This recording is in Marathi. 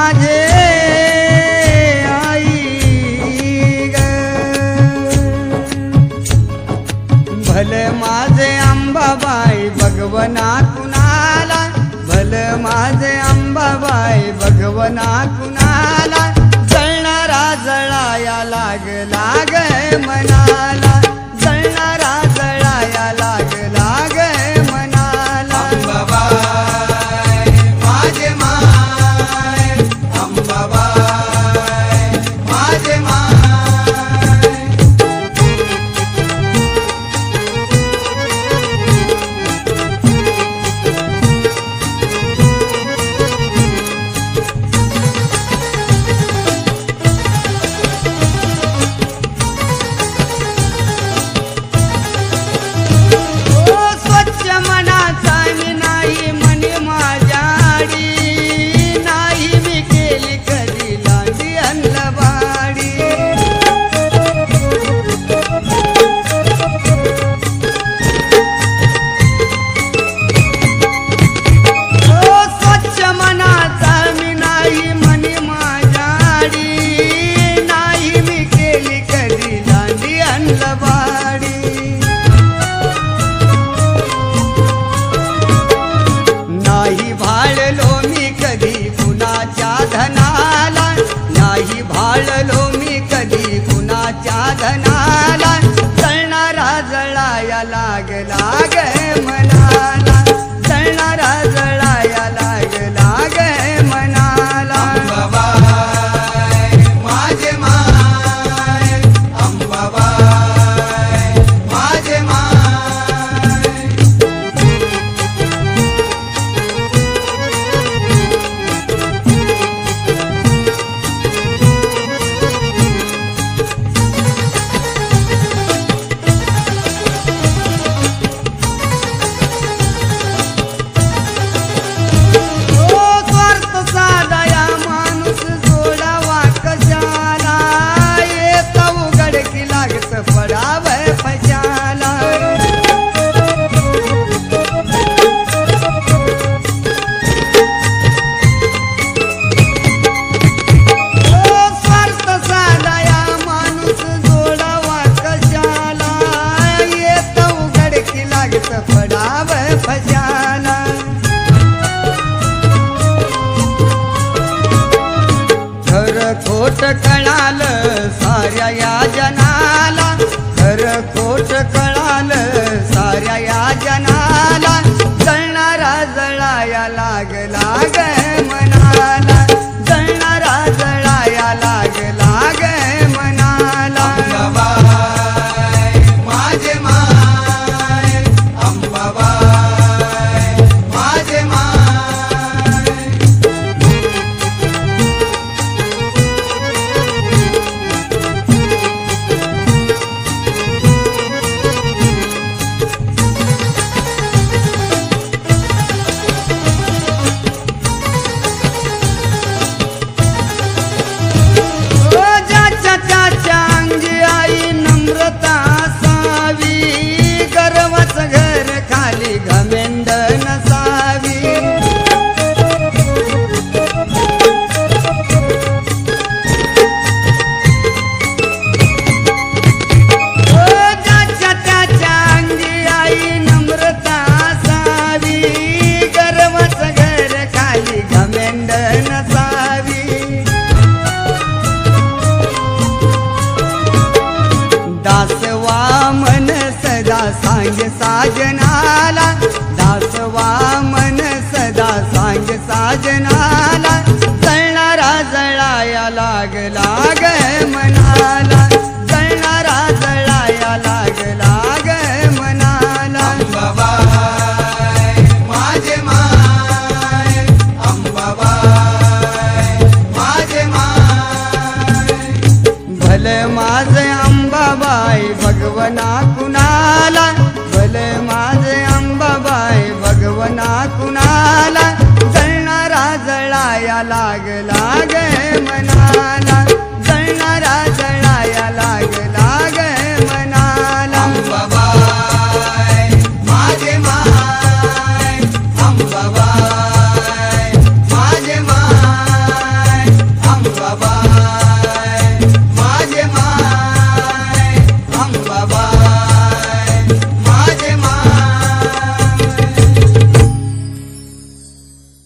माझे आई ग. भले माझे अंबाबाई भगवना कुणाला भल माझे अंबाबाई भगवना कुणाला जळणारा जळाया लाग लाग मनाला. la ಕೋಶಕ साजनाला. दासवा मन सदा सांग साजनाला. जळणारा जळाया लागला लाग मनाला. जळणारा जळाया लागला ग मनाला. भले माझे अंबाबाई भगवना कुणाला? बोलले माझे अंबाबाई भगवना कुणाला